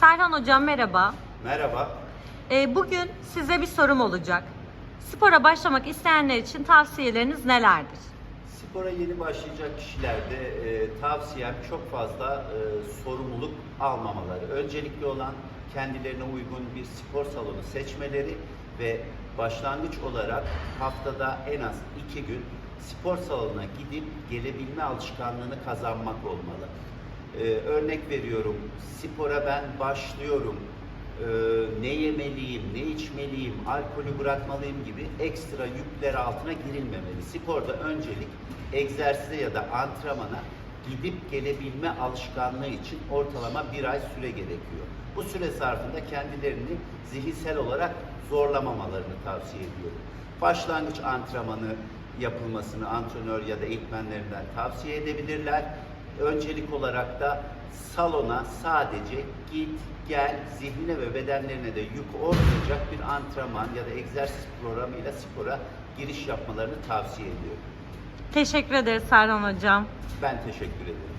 Serhan Hocam merhaba. Merhaba. Ee, bugün size bir sorum olacak. Spora başlamak isteyenler için tavsiyeleriniz nelerdir? Spora yeni başlayacak kişilerde e, tavsiyem çok fazla e, sorumluluk almamaları. Öncelikli olan kendilerine uygun bir spor salonu seçmeleri ve başlangıç olarak haftada en az iki gün spor salonuna gidip gelebilme alışkanlığını kazanmak olmalı. E, örnek veriyorum, spora ben başlıyorum, e, ne yemeliyim, ne içmeliyim, alkolü bırakmalıyım gibi ekstra yükler altına girilmemeli. Sporda öncelik egzersize ya da antrenmana gidip gelebilme alışkanlığı için ortalama bir ay süre gerekiyor. Bu süre zarfında kendilerini zihinsel olarak zorlamamalarını tavsiye ediyorum. Başlangıç antrenmanı yapılmasını antrenör ya da eğitmenlerinden tavsiye edebilirler. Öncelik olarak da salona sadece git gel zihnine ve bedenlerine de yük olmayacak bir antrenman ya da egzersiz programıyla spora giriş yapmalarını tavsiye ediyorum. Teşekkür ederiz Serhan Hocam. Ben teşekkür ederim.